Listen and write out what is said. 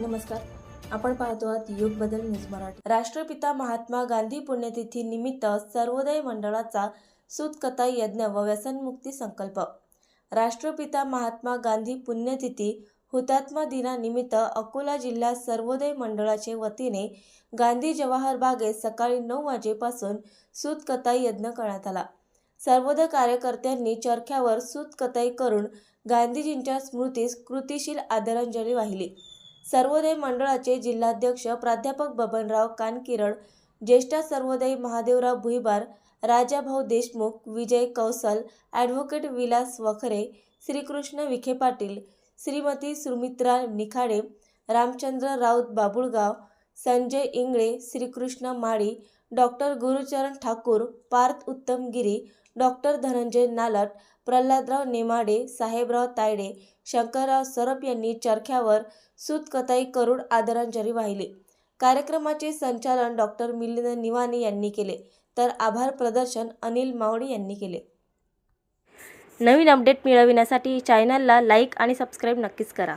नमस्कार. आपण पाहतो आहात युग बदल न्यूज मराठी. राष्ट्रपिता महात्मा गांधी पुण्यतिथी निमित्त सर्वोदय मंडळाचा सुतकथा यज्ञ व व्यसनमुक्ती संकल्प. राष्ट्रपिता महात्मा गांधी पुण्यतिथी हुतात्मा दिनानिमित्त अकोला जिल्हा सर्वोदय मंडळाचे वतीने गांधी जवाहर बागेत सकाळी नऊ वाजेपासून सूतकथा यज्ञ करण्यात आला. सर्वोदय कार्यकर्त्यांनी चरख्यावर सूतकताई करून गांधीजींच्या स्मृतीस कृतिशील आदरांजली वाहिली. सर्वोदय मंडळाचे जिल्हाध्यक्ष प्राध्यापक बबनराव कानकिरड ज्येष्ठ Sarvodaya Mahadevrao Bhuibar Rajabhau Deshmukh Vijay Kausal advocate Vilas Wakhare Shrikrishna Vikhe Patil Shrimati Sumitra Nikhade Ramchandra Raut Babulgaon Sanjay Ingle Shrikrishna Mali doctor Gurucharan Thakur Parth Uttam Giri doctor Dhananjay Nalat Pralhadrao Nemade Sahebrao Tayde Shankarrao Sarap यांनी चरख्यावर सूतकताई करून आदरांजली वाहिली. कार्यक्रमाचे संचालन doctor Milind निवाने यांनी केले तर आभार प्रदर्शन अनिल मावडी यांनी केले. नवीन अपडेट मिळविण्यासाठी चॅनलला लाईक आणि सबस्क्राईब नक्कीच करा.